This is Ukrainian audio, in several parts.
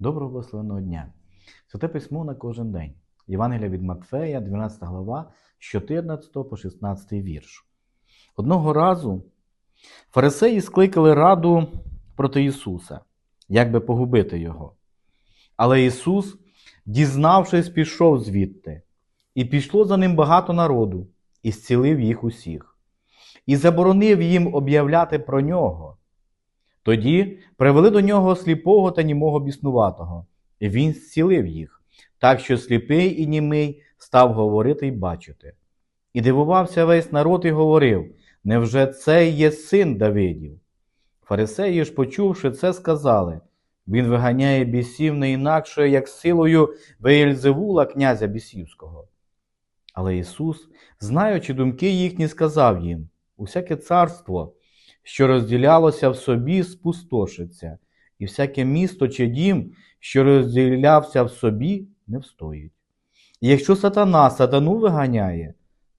Доброго благословенного дня! Святе письмо на кожен день. Євангелія від Матфея, 12 глава, з 14 по 16 вірш. Одного разу фарисеї скликали раду проти Ісуса, як би погубити Його. Але Ісус, дізнавшись, пішов звідти, і пішло за ним багато народу, і зцілив їх усіх, і заборонив їм об'являти про нього. Тоді привели до нього сліпого та німого біснуватого, і він зцілив їх, так що сліпий і німий став говорити й бачити. І дивувався весь народ і говорив: Невже це є син Давидів? Фарисеї ж, почувши це, сказали: Він виганяє бісів не інакше, як силою Веєльзевула, князя бісівського. Але Ісус, знаючи думки їхні, сказав їм: Усяке царство, що розділялося в собі, спустошиться, і всяке місто чи дім, що розділявся в собі, не встоїть. І якщо сатана сатану виганяє,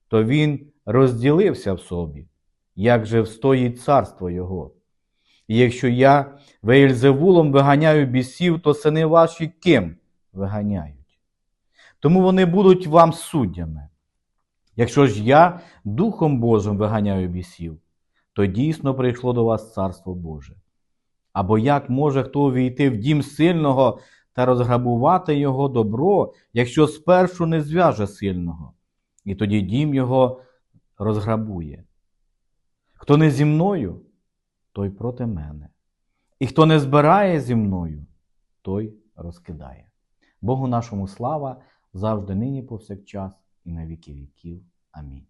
то він розділився в собі, як же встоїть царство його. І якщо я Веєльзевулом виганяю бісів, то сини ваші ким виганяють? Тому вони будуть вам суддями. Якщо ж я Духом Божим виганяю бісів, то дійсно прийшло до вас Царство Боже. Або як може хто увійти в дім сильного та розграбувати його добро, якщо спершу не зв'яже сильного, і тоді дім його розграбує. Хто не зі мною, той проти мене. І хто не збирає зі мною, той розкидає. Богу нашому слава завжди нині повсякчас і на віки віків. Амінь.